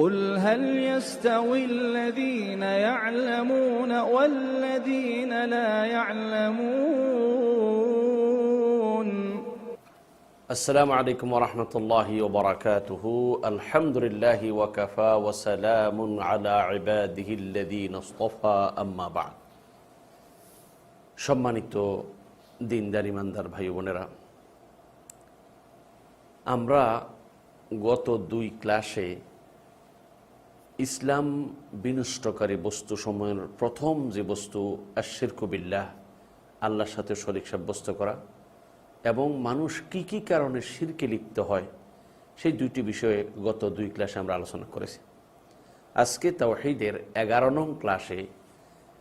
قل هل يستوي الذين يعلمون والذين لا يعلمون السلام عليكم ورحمة الله وبركاته الحمد لله وكفى وسلام على عباده الذين اصطفى أما بعد সম্মানিত দিনদার ইমানদার ভাই বোনেরা আমরা গত দুই ক্লাসে ইসলাম বিনষ্টকারী বস্তু সময়ের প্রথম যে বস্তু আশিরকুবিল্লাহ আল্লাহর সাথে শরিক সাব্যস্ত করা এবং মানুষ কি কি কারণে শিরকে লিপ্ত হয়, সেই দুইটি বিষয়ে গত দুই ক্লাসে আমরা আলোচনা করেছি। আজকে তাওহিদের এগারো নং ক্লাসে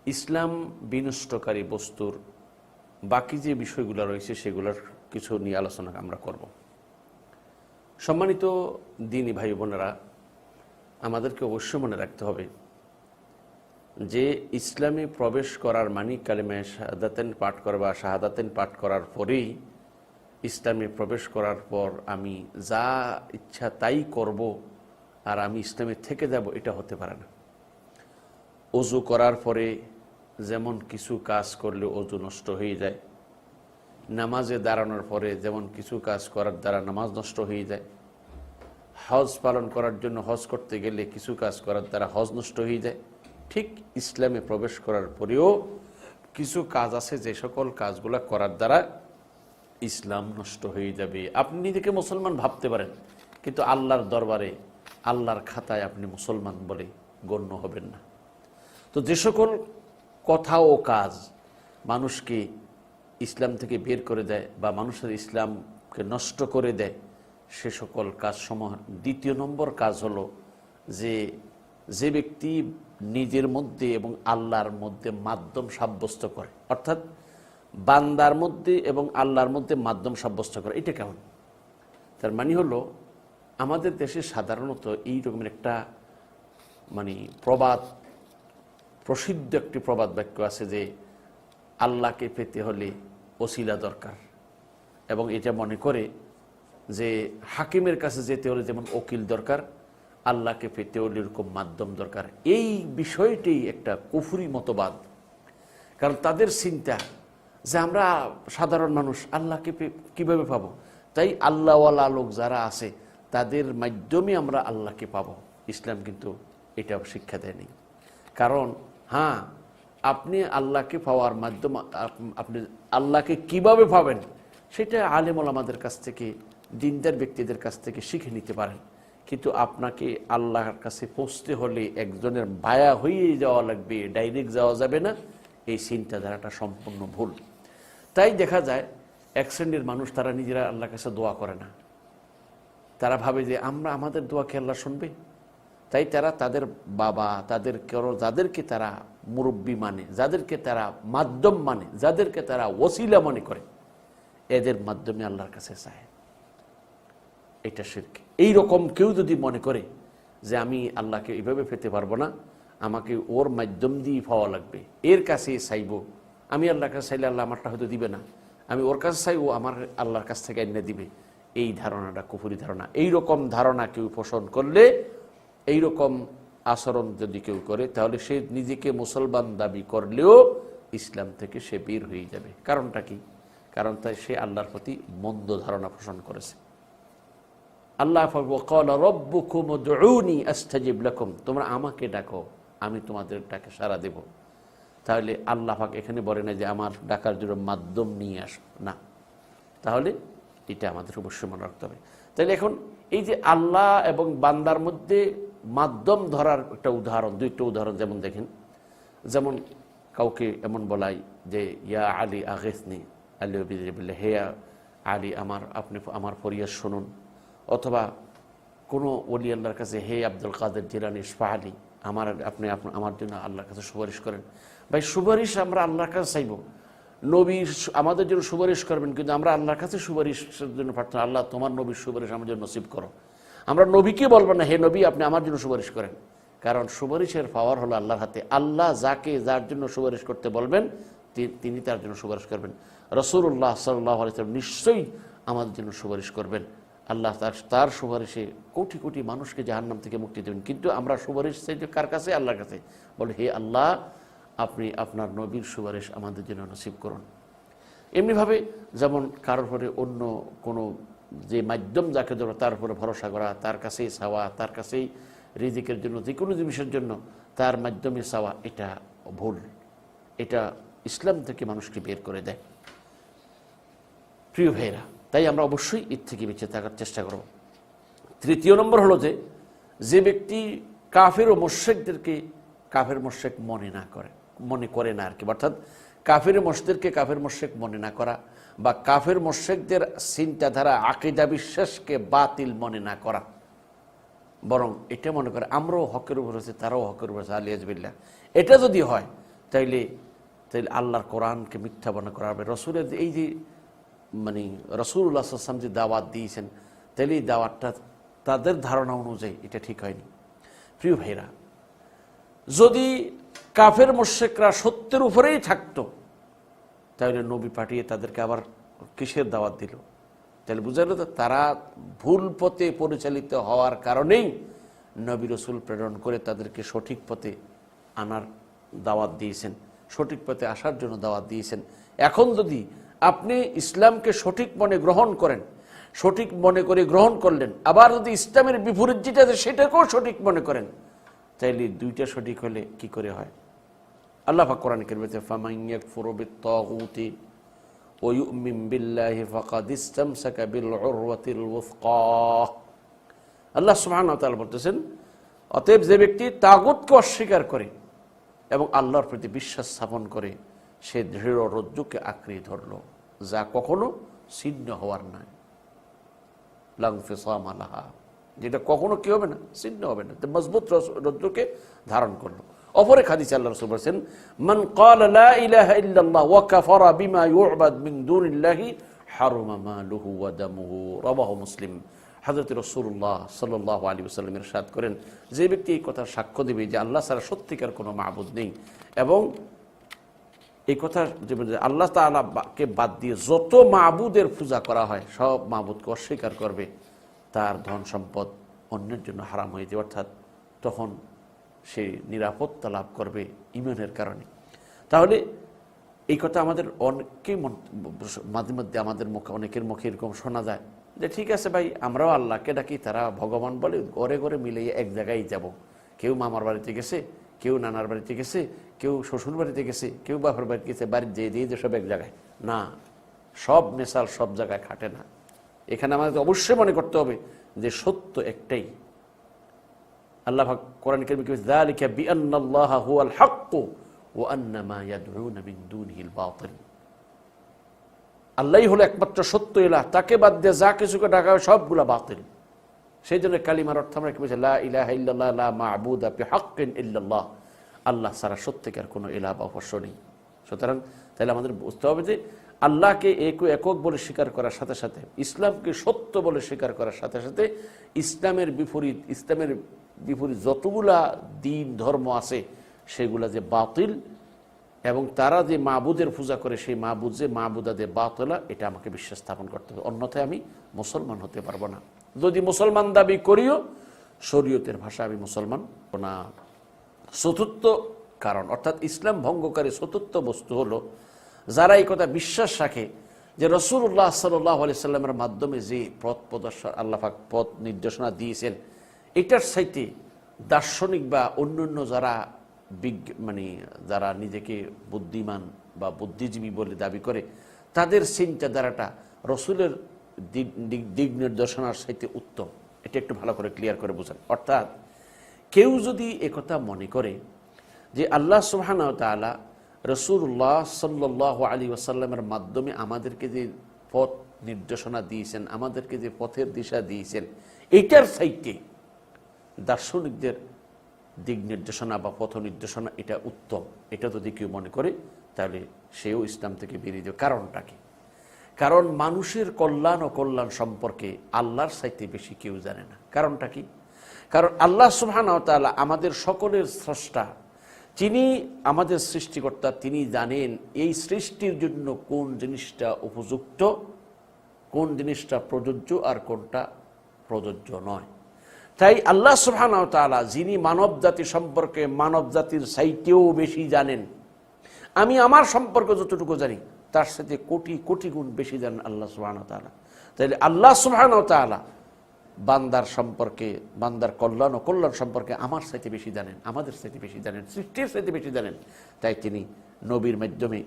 ইসলাম বিনষ্টকারী বস্তুর বাকি যে বিষয়গুলো রয়েছে সেগুলোর কিছু নিয়ে আলোচনা আমরা করব। সম্মানিত দিনী ভাই বোনেরা আমাদেরকে অবশ্যই মনে রাখতে হবে যে ইসলামে প্রবেশ করার মানি কালিমায় শাহাদাতেন পাঠ করা বা শাহাদাতেন পাঠ করার পরেই ইসলামে প্রবেশ করার পর আমি যা ইচ্ছা তাই করব আর আমি ইসলামে থেকে যাব, এটা হতে পারে না। অজু করার পরে যেমন কিছু কাজ করলে অজু নষ্ট হয়ে যায়, নামাজে দাঁড়ানোর পরে যেমন কিছু কাজ করার দ্বারা নামাজ নষ্ট হয়ে যায় হজ পালন করার জন্য হজ করতে গেলে কিছু কাজ করার দ্বারা হজ নষ্ট হয়ে যায়। ঠিক ইসলামে প্রবেশ করার পরেও কিছু কাজ আছে, যে সকল কাজগুলা করার দ্বারা ইসলাম নষ্ট হয়ে যাবে। আপনি নিজেকে মুসলমান ভাবতে পারেন, কিন্তু আল্লাহর দরবারে, আল্লাহর খাতায় আপনি মুসলমান বলে গণ্য হবেন না। তো যে সকল কথা ও কাজ মানুষকে ইসলাম থেকে বের করে দেয় বা মানুষের ইসলামকে নষ্ট করে দেয় সে সকল কাজ সমূহ দ্বিতীয় নম্বর কাজ হলো যে যে ব্যক্তি নিজের মধ্যে এবং আল্লাহর মধ্যে মাধ্যম সাব্যস্ত করে, অর্থাৎ বান্দার মধ্যে এবং আল্লাহর মধ্যে মাধ্যম সাব্যস্ত করে, এটা কেমন? তার মানে হলো আমাদের দেশে সাধারণত এই রকমের একটা মানে প্রবাদ, প্রসিদ্ধ একটি প্রবাদ বাক্য আছে যে, আল্লাহকে পেতে হলে ওসিলা দরকার। এবং এটা মনে করে যে হাকিমের কাছে যেতে হলে যেমন ওকিল দরকার, আল্লাহকে পেতে হলে এরকম মাধ্যম দরকার। এই বিষয়টি একটা কুফুরি মতবাদ। কারণ তাদের চিন্তা যে আমরা সাধারণ মানুষ, আল্লাহকে কীভাবে পাব? তাই আল্লাহওয়ালা লোক যারা আছে, তাদের মাধ্যমে আমরা আল্লাহকে পাবো। ইসলাম কিন্তু এটাও শিক্ষা দেয়নি। কারণ হ্যাঁ আপনি আল্লাহকে পাওয়ার মাধ্যম আপনি আল্লাহকে কীভাবে পাবেন, সেটা আলেমল আমাদের কাছ থেকে দিনদার ব্যক্তিদের কাছ থেকে শিখে নিতে পারেন। কিন্তু আপনাকে আল্লাহর কাছে পৌঁছতে হলে একজনের বায়া হয়ে যাওয়া লাগবে ডাইরেক্ট যাওয়া যাবে না। এই চিন্তাধারাটা সম্পূর্ণ ভুল। তাই দেখা যায়, এক শ্রেণির মানুষ তারা নিজেরা আল্লাহর কাছে দোয়া করে না। তারা ভাবে যে, আমরা আমাদের দোয়াকে আল্লাহ শুনবে? তাই তারা তাদের বাবা, তাদের যাদেরকে তারা মুরব্বী মানে যাদেরকে তারা মাধ্যম মানে যাদেরকে তারা ওসিলা মনে করে, এদের মাধ্যমে আল্লাহর কাছে চায়। এটা শির্ক। এই রকম কেউ যদি মনে করে যে আমি আল্লাহকে এইভাবে পেতে পারব না, আমাকে ওর মাধ্যম দিয়ে পাওয়া লাগবে। এর কাছে চাইব, আমি আল্লাহর কাছে চাইলে আল্লাহ আমারটা হয়তো দিবে না। আমি ওর কাছে চাইব আমার আল্লাহর কাছ থেকে এনে দিবে। এই ধারণাটা, কুফুরি ধারণা। এই রকম ধারণা কেউ পোষণ করলে এই রকম আচরণ যদি কেউ করে, তাহলে সে নিজেকে মুসলমান দাবি করলেও ইসলাম থেকে সে বের হয়ে যাবে। কারণটা কি? কারণ তাই সে আল্লাহর প্রতি মন্দ ধারণা পোষণ করেছে। আল্লাহ রব্বুকুম উদউনি আস্তাজিব লাকুম। তোমরা আমাকে ডাকো, আমি তোমাদের ডাকে সারা দেব। তাহলে আল্লাহ এখানে বলে না যে আমার ডাকার জন্য মাধ্যম নিয়ে আসো, না। তাহলে এটা আমাদের অবশ্যই মনে রাখতে হবে। তাহলে এখন এই যে আল্লাহ এবং বান্দার মধ্যে মাধ্যম ধরার একটা উদাহরণ, দুইটা উদাহরণ যেমন দেখেন। যেমন কাউকে এমন বলাই যে, ইয়া আলী আগেসনি আলী হে আলী, আমার, আপনি, আমার ফরিয়াদ শুনুন। অথবা কোনো ওলি আল্লাহর কাছে, হে আব্দুল কাদের জিলানি ইসফাহালি আমার আপনি আমার জন্য আল্লাহর কাছে সুপারিশ করেন। ভাই, সুপারিশ আমরা আল্লাহর কাছে চাইব। নবী আমাদের জন্য সুপারিশ করবেন, কিন্তু আমরা আল্লাহর কাছে সুপারিশের জন্য প্রার্থনা, আল্লাহ, তোমার নবীর সুপারিশ আমার জন্য নসিব করো। আমরা নবীকে বলব না, হে নবী, আপনি আমার জন্য সুপারিশ করেন। কারণ সুপারিশের পাওয়ার হলো আল্লাহর হাতে। আল্লাহ যাকে যার জন্য সুপারিশ করতে বলবেন তিনি তার জন্য সুপারিশ করবেন। রসুল্লাহ সাল্লাহ নিশ্চয়ই আমাদের জন্য সুপারিশ করবেন। আল্লাহ তার তার সুপারিশে কোটি কোটি মানুষকে জাহান্নাম থেকে মুক্তি দেবেন। কিন্তু আমরা সুপারিশ চাই কার কাছে? আল্লাহর কাছে। বলে, হে আল্লাহ, আপনি আপনার নবীর সুপারিশ আমাদের জন্য নসিব করুন। এমনিভাবে যেমন কারোর উপরে অন্য কোনো যে মাধ্যম যাকে ধরো, তার উপরে ভরসা করা, তার কাছেই চাওয়া, তার কাছেই রিজিকের জন্য, যে কোনো জিনিসের জন্য তার মাধ্যমে চাওয়া, এটা ভুল। এটা ইসলাম থেকে মানুষকে বের করে দেয়। প্রিয় ভাইরা তাই আমরা অবশ্যই ঈদ থেকে বেঁচে থাকার চেষ্টা করব। তৃতীয় নম্বর হলো যে যে ব্যক্তি কাফের ও মোর্শেকদেরকে কাফের মোর্শেক মনে না করে, মনে করে না আর কি অর্থাৎ কাফের মোর্শদেরকে কাফের মোর্শেক মনে না করা বা কাফের মোর্শেকদের চিন্তাধারা, আকিদা বিশ্বাসকে বাতিল মনে না করা। বরং এটা মনে করে, আমরাও হকের উপর আছে, তারাও হকের উপর আছে আলিয়াজবিল্লা এটা যদি হয়, তাইলে তাইলে আল্লাহর কোরআনকে মিথ্যা মনে করা হবে। রসুলের এই যে মানে রসুল্লাহ আসলাম যে দাওয়াত দিয়েছেন, তাহলে এই দাওয়াতটা তাদের ধারণা অনুযায়ী এটা ঠিক হয়নি। প্রিয় ভাইরা যদি কাফের মোর্শেকরা সত্যের উপরেই থাকতো, তাহলে নবী পাঠিয়ে তাদেরকে আবার কিসের দাওয়াত দিল? তাহলে বুঝা তো তারা ভুল পথে পরিচালিত হওয়ার কারণেই নবী রসুল প্রেরণ করে তাদেরকে সঠিক পথে আনার দাওয়াত দিয়েছেন, সঠিক পথে আসার জন্য দাওয়াত দিয়েছেন। এখন যদি আপনি ইসলামকে সঠিক মনে গ্রহণ করেন, সঠিক মনে করে গ্রহণ করলেন। আবার যদি ইসলামের বিপরীত যেটা আছে, সেটাকেও সঠিক মনে করেন, তাইলে দুইটা সঠিক হলে কি করে হয়? আল্লাহ পাক কোরআন কারিমেতে ফামান ইয়াকফুরু বিত-তাগুতি ওয়া ইউমিন বিল্লাহি ফাকাদ ইসতামসাকা বিল আল্লাহ সুবহানাহু ওয়া তাআলা বলতেছেন, অতএব যে ব্যক্তি তাগুতকে অস্বীকার করে এবং আল্লাহর প্রতি বিশ্বাস স্থাপন করে সে দৃঢ় রজ্জুকে আঁকড়ে ধরল যা কখনো ছিন্ন হওয়ার নয় লাংফিসাম আলাহা যেটা কখনো কি হবে না ছিন্ন হবে না তো মজবুত রস- রজ্জুকে ধারণ করলো অপরে খাদিস আল্লাহ রসুল বলছেন মান قال لا اله الا الله وكفر بما يعبد من دون الله حرم ماله ودمه رواه মুসলিম হযরত রাসূলুল্লাহ সাল্লাল্লাহু আলাইহি ওয়াসাল্লাম ইরশাদ করেন যে ব্যক্তি এই কথার সাক্ষ্য দেবে যে আল্লাহ ছাড়া সত্যিকার কোনো মাবুদ নেই এবং এই কথা আল্লাহ তালাকে বাদ দিয়ে যত মাবুদের পূজা করা হয়, সব মাবুদকে অস্বীকার করবে। তার ধন সম্পদ অন্যের জন্য হারাম হয়ে যাবে অর্থাৎ তখন সে নিরাপত্তা লাভ করবে ইমানের কারণে। তাহলে এই কথা আমাদের অনেকেই মাঝে মধ্যে আমাদের মুখে, অনেকের মুখে এরকম শোনা যায় যে, ঠিক আছে ভাই, আমরাও আল্লাহকে ডাকি, তারা ভগবান বলে, ঘরে ঘরে মিলে এক জায়গায় যাব। কেউ মামার বাড়িতে গেছে কেউ নানার বাড়িতে গেছে, কেউ শ্বশুর বাড়িতে গেছে, কেউ বাপের বাড়িতে গেছে, বাড়ির যেয়ে দিয়ে যে সব এক জায়গায়। না, সব মেশাল সব জায়গায় খাটে না। এখানে আমাদের অবশ্যই মনে করতে হবে যে সত্য একটাই। আল্লাহ কোরআন কারিমে কি যালিকা বিআন্নাল্লাহা হুয়াল হাক্ক ওয়া আন্না মা ইয়াদউনা মিন দুনিহিল বাতিল। আল্লাহই হলো একমাত্র সত্য ইলাহ তাকে বাদ দিয়ে যা কিছুকে ডাকা হয় সবগুলা বাতিল। সেই জন্য কালিমার অর্থ আমরা কি বলছি? লা ইলাহা ইল্লাল্লাহ, লা মা'বুদা আল্লাহ ছাড়া সত্যিকার কোনো ইলাহ বা অবশ্য নেই। সুতরাং তাহলে আমাদের বুঝতে হবে যে আল্লাহকে এক একক বলে স্বীকার করার সাথে সাথে, ইসলামকে সত্য বলে স্বীকার করার সাথে সাথে ইসলামের বিপরীত ইসলামের বিপরীত যতগুলা দিন, ধর্ম আছে, সেগুলা যে বাতিল এবং তারা যে মাবুদের পূজা করে, সেই মাবুদ যে মাবুদাদে বাতলা, এটা আমাকে বিশ্বাস স্থাপন করতে হবে। অন্যথায় আমি মুসলমান হতে পারব না। যদি মুসলমান দাবি করিও, শরীয়তের ভাষা আমি মুসলমান না। চতুর্থ কারণ, অর্থাৎ ইসলাম ভঙ্গকারী চতুর্থ বস্তু হলো, যারা এই কথা বিশ্বাস রাখে যে রসুল্লাহ সাল্লাহ সাল্লামের মাধ্যমে যে পথ প্রদর্শন, আল্লাহাক পথ নির্দেশনা দিয়েছেন, এটার সাইতে দার্শনিক বা অন্যান্য যারা বিজ্ঞ মানে যারা নিজেকে বুদ্ধিমান বা বুদ্ধিজীবী বলে দাবি করে, তাদের চিন্তাধারাটা রসুলের দিক নির্দেশনার সাথে উত্তম। এটা একটু ভালো করে ক্লিয়ার করে বোঝান। অর্থাৎ, কেউ যদি একথা মনে করে যে আল্লাহ সুবহান তালা রসুল্লাহ সাল্লাহ আলী ওয়াসাল্লামের মাধ্যমে আমাদেরকে যে পথ নির্দেশনা দিয়েছেন, আমাদেরকে যে পথের দিশা দিয়েছেন এইটার সাইটে দার্শনিকদের দিক নির্দেশনা বা পথ নির্দেশনা এটা উত্তম। এটা যদি কেউ মনে করে, তাহলে সেও ইসলাম থেকে বেরিয়ে যাবে। কারণটা কি? কারণ মানুষের কল্যাণ ও কল্যাণ সম্পর্কে আল্লাহর সাইতে বেশি কেউ জানে না। কারণটা কি? কারণ আল্লাহ সুবহানাহু ওয়া আমাদের সকলের স্রষ্টা। যিনি আমাদের সৃষ্টিকর্তা, তিনি জানেন এই সৃষ্টির জন্য কোন জিনিসটা উপযুক্ত, কোন জিনিসটা প্রযোজ্য আর কোনটা প্রযোজ্য নয়। তাই আল্লাহ সুবহান তাআলা যিনি মানব জাতি সম্পর্কে মানব জাতির সাইটেও বেশি জানেন। আমি আমার সম্পর্কে যতটুকু জানি তার সাথে কোটি কোটি গুণ বেশি জানেন আল্লাহ সুবহান তাইলে আল্লাহ সুবহান তাআলা বান্দার সম্পর্কে, বান্দার কল্যাণ ও কল্যাণ সম্পর্কে আমার সাথে বেশি জানেন, আমাদের সাথে বেশি জানেন, সৃষ্টির সাথে বেশি জানেন। তাই তিনি নবীর মাধ্যমে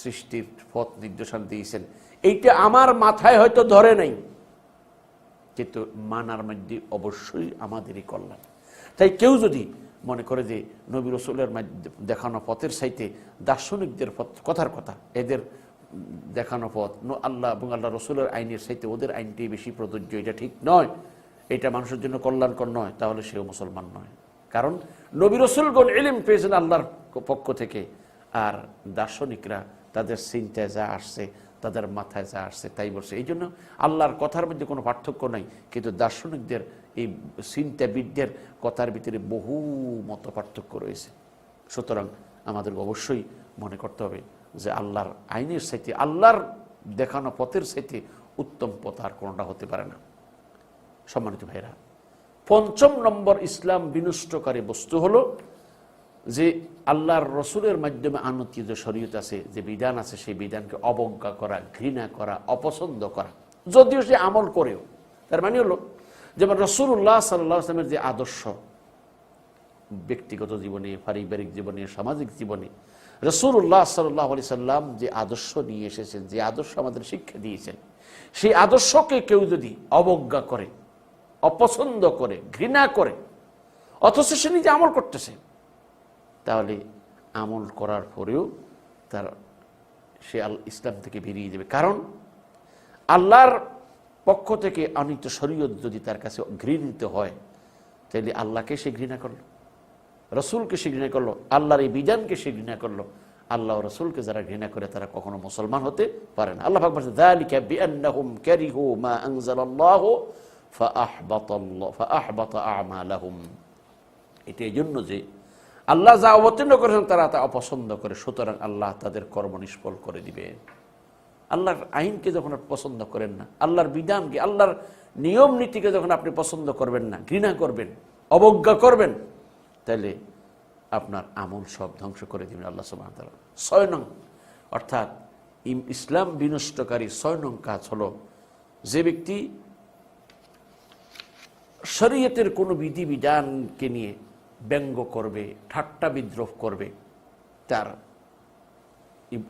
সৃষ্টির পথ নির্দেশন দিয়েছেন। এইটা আমার মাথায় হয়তো ধরে নাই, কিন্তু মানার মধ্যে অবশ্যই আমাদেরই কল্যাণ। তাই কেউ যদি মনে করে যে নবী রসুলের দেখানো পথের সাইতে দার্শনিকদের পথ কথার কথা। এদের দেখানো পথ আল্লাহ এবং আল্লাহ রসুলের আইনের সাইতে ওদের আইনটি বেশি প্রযোজ্য, এটা ঠিক নয়। এটা মানুষের জন্য কল্যাণকর নয়, তাহলে সেও মুসলমান নয়। কারণ নবী রসুলগণ এলিম পেয়েছেন আল্লাহর পক্ষ থেকে, আর দার্শনিকরা তাদের চিন্তায় যা আসছে তাদের মাথায় যা আসছে, তাই বলছে। এই জন্য আল্লাহর কথার মধ্যে কোনো পার্থক্য নাই। কিন্তু দার্শনিকদের, এই চিন্তাবিদদের কথার ভিতরে বহু মত পার্থক্য রয়েছে। সুতরাং আমাদের অবশ্যই মনে করতে হবে যে আল্লাহর আইনের সাথে আল্লাহর দেখানো পথের সাথে উত্তম পথ আর কোনোটা হতে পারে না। সম্মানিত ভাইরা পঞ্চম নম্বর ইসলাম বিনষ্টকারী বস্তু হলো যে আল্লাহর রসুলের মাধ্যমে আনতি যে শরীয়ত আছে, যে বিধান আছে, সেই বিধানকে অবজ্ঞা করা, ঘৃণা করা, অপছন্দ করা। যদিও সে আমল করেও, তার মানে হলো, যেমন রসুল্লাহ সাল্লাহ আসলামের যে আদর্শ, ব্যক্তিগত জীবনে, পারিবারিক জীবনে, সামাজিক জীবনে রসুল্লাহ সাল্লাহ আলি সাল্লাম যে আদর্শ নিয়ে এসেছেন, যে আদর্শ আমাদের শিক্ষা দিয়েছেন, সেই আদর্শকে কেউ যদি অবজ্ঞা করে, অপছন্দ করে, ঘৃণা করে, অথচ সে নিজে আমল করতেছে। তাহলে আমল করার পরেও তার, সে আল, ইসলাম থেকে বেরিয়ে যাবে। কারণ আল্লাহর পক্ষ থেকে অনিত শরীয়ত যদি তার কাছে ঘৃণিত হয়, তাহলে আল্লাহকে সে ঘৃণা করল, রসুলকে সে ঘৃণা করল, আল্লাহর এই বিধানকে সে ঘৃণা করল। আল্লাহ রসুলকে যারা ঘৃণা করে, তারা কখনো মুসলমান হতে পারে না। আল্লাহ বলছে যালিকা বিআন্নাহুম কারিহু মা যে আল্লাহ যা অবতীর্ণ করেছেন, তারা তা অপছন্দ করে। সুতরাং আল্লাহ তাদের কর্ম নিষ্ফল করে দিবে। আল্লাহর আইনকে যখন আপনি পছন্দ করেন না, আল্লাহর বিধানকে, আল্লাহর নিয়ম নীতিকে যখন আপনি পছন্দ করবেন না, ঘৃণা করবেন, অবজ্ঞা করবেন, তাহলে আপনার আমল সব ধ্বংস করে দিবেন আল্লাহ সুবাহ ছয় নং, অর্থাৎ ইসলাম বিনষ্টকারী ছয় নং কাজ হলো যে ব্যক্তি শরীয়তের কোনো বিধিবিধানকে নিয়ে ব্যঙ্গ করবে, ঠাট্টা বিদ্রোহ করবে, তার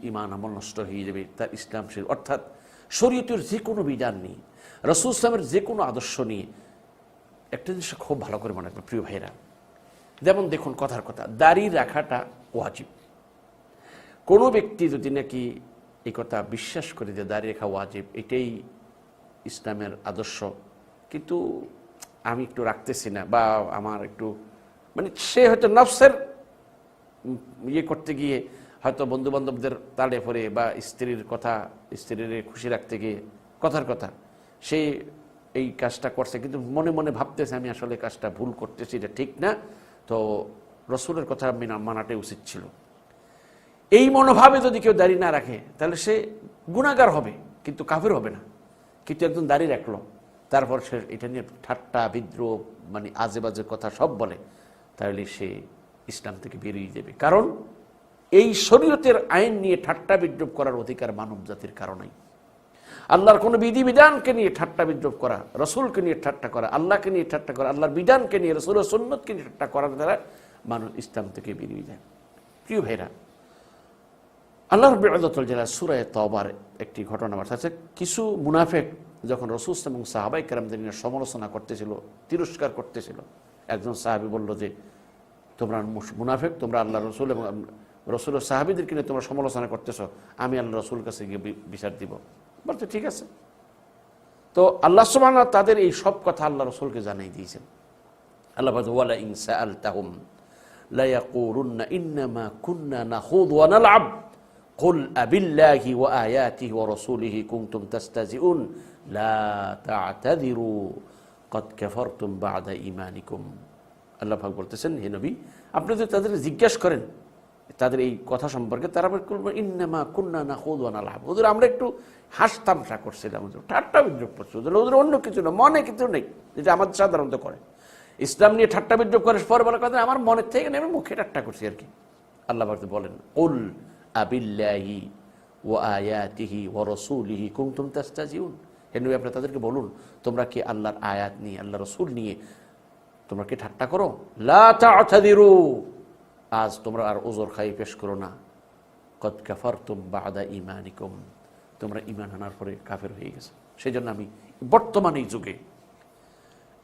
ইমান আমল নষ্ট হয়ে যাবে, তার ইসলাম সে অর্থাৎ শরীয়তের যে কোনো বিধান নিয়ে, রসুল ইসলামের যে কোনো আদর্শ নিয়ে একটা জিনিস খুব ভালো করে মনে রাখবেন, প্রিয় ভাইরা যেমন দেখুন, কথার কথা, দাড়ি রাখাটা ওয়াজিব। কোনো ব্যক্তি যদি নাকি এই কথা বিশ্বাস করে যে দাড়ি রাখা ওয়াজিব, এটাই ইসলামের আদর্শ, কিন্তু আমি একটু রাখতেছি না বা আমার একটু মানে সে হয়তো নফসের ইয়ে করতে গিয়ে হয়তো বন্ধু বান্ধবদের তালে পরে বা স্ত্রীর কথা, স্ত্রীর খুশি রাখতে গিয়ে, কথার কথা, সে এই কাজটা করছে। কিন্তু মনে মনে ভাবতেছে, আমি আসলে কাজটা ভুল করতেছি, এটা ঠিক না। তো রসুলের কথা মেনা- মানাটাই উচিত ছিল। এই মনোভাবে যদি কেউ দাড়ি না রাখে, তাহলে সে গুণাগার হবে, কিন্তু কাফের হবে না। কিন্তু একজন দাড়ি রাখল, তারপর সে এটা নিয়ে ঠাট্টা, বিদ্রোহ মানে আজে বাজে কথা সব বলে। তাহলে সে ইসলাম থেকে বেরিয়ে যাবে। কারণ এই শরীয়তের আইন নিয়ে ঠাট্টা বিদ্রোপ করার অধিকার মানব জাতির কারণেই। আল্লাহর কোনো বিধিবিধানকে নিয়ে ঠাট্টা বিদ্রোপ করা, রসুলকে নিয়ে ঠাট্টা করা, আল্লাহকে নিয়ে ঠাট্টা করা, আল্লাহর বিধানকে নিয়ে, রসুল সন্ন্যতকে নিয়ে ঠাট্টা করার দ্বারা মানুষ ইসলাম থেকে বেরিয়ে যায়। প্রিয় ভাইরা, আল্লাহ রব্বুল আল্লাহ জেলা সুরায় তবার একটি ঘটনা আছে কিছু মুনাফেক যখন রসুল এবং সাহাবাই কেরামদের নিয়ে সমালোচনা করতেছিল, তিরস্কার করতেছিল একজন সাহাবি বলল যে তোমরা মুস- মুনাফেক তোমরা আল্লাহ রসুল এবং রসুল ও সাহাবিদেরকে নিয়ে তোমরা সমালোচনা করতেছ আমি আল্লাহ রসুল কাছে গিয়ে বি- বিচার দিব বলতে ঠিক আছে তো আল্লাহ সুবহানাহু ওয়া তাআলা তাদের এই সব কথা আল্লাহ রসুলকে জানাই দিয়েছেন আল্লাহ বলছে ওয়ালা ইন সাআলতাহুম লা ইয়াকুলুন্না ইন্নামা কুন্না নাখুদ ওয়া নালআব قل أبالله وآياته ورسوله كنتم تستهزئون لا تعتذروا কত ক্যাফর তুম্বা আদা ইমানিকুম আল্লাহাক বলতেছেন, হে নবী, আপনি যদি তাদের জিজ্ঞাসা করেন, তাদের এই কথা সম্পর্কে, তারা ইন্নামা হৌদান আল্লাহ ওদের আমরা একটু হাসতামসা করছিলাম ওদের ঠাট্টা বিদ্রোপ করছে ওদের ওদের অন্য কিছু না, মনে কিছু নেই, যেটা আমাদের সাধারণত করে। ইসলাম নিয়ে ঠাট্টা বিদ্রোপ করে পর বলার কথা আমার মনের থেকে আমি মুখে ঠাট্টা করছি আর কি। আল্লাহ বাকতে বলেন উল আবিল্লাহি ও আয়াতিহি ও রসুলিহি কুমতুম তাস্তাজিউন নবী আপনি তাদেরকে বলুন, তোমরা কি আল্লাহর আয়াত নিয়ে আল্লাহ রসুল নিয়ে তোমরা কি ঠাট্টা করো? লা আজ তোমরা আর ওজোর খাই পেশ করো না। কদ কাফারতুম বাদা ইমানিকুম তোমরা ইমান আনার পরে কাফের হয়ে গেছে। সেই জন্য আমি বর্তমান এই যুগে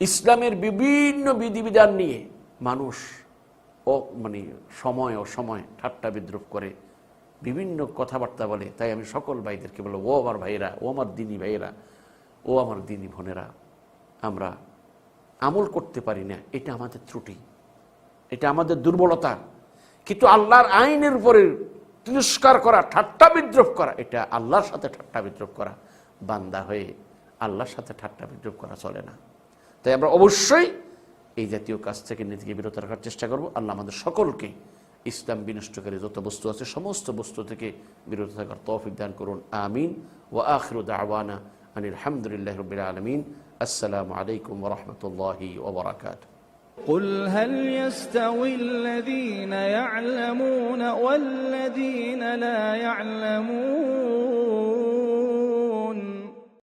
ইসলামের বিভিন্ন বিধিবিধান নিয়ে মানুষ ও মানে সময় ও সময় ঠাট্টা বিদ্রুপ করে, বিভিন্ন কথাবার্তা বলে। তাই আমি সকল ভাইদেরকে বলব, ও আমার ভাইয়েরা, ও আমার দিনী ভাইয়েরা ও আমার দিনী বোনেরা, আমরা আমল করতে পারি না, এটা আমাদের ত্রুটি। এটা আমাদের দুর্বলতা। কিন্তু আল্লাহর আইনের উপরে তিরস্কার করা, ঠাট্টা বিদ্রোপ করা, এটা আল্লাহর সাথে ঠাট্টা বিদ্রোপ করা, বান্দা হয়ে আল্লাহর সাথে ঠাট্টা বিদ্রোপ করা চলে না। তাই আমরা অবশ্যই এই জাতীয় কাজ থেকে নিজেকে বিরত রাখার চেষ্টা করব। আল্লাহ আমাদের সকলকে ইসলাম বিনষ্টকারী যত বস্তু আছে, সমস্ত বস্তু থেকে বিরত থাকার তৌফিক দান করুন। আমিন। ও আখির দাওয়ানা أن الحمد لله رب العالمين. السلام عليكم ورحمة الله وبركاته. قل هل يستوي الذين يعلمون والذين لا يعلمون؟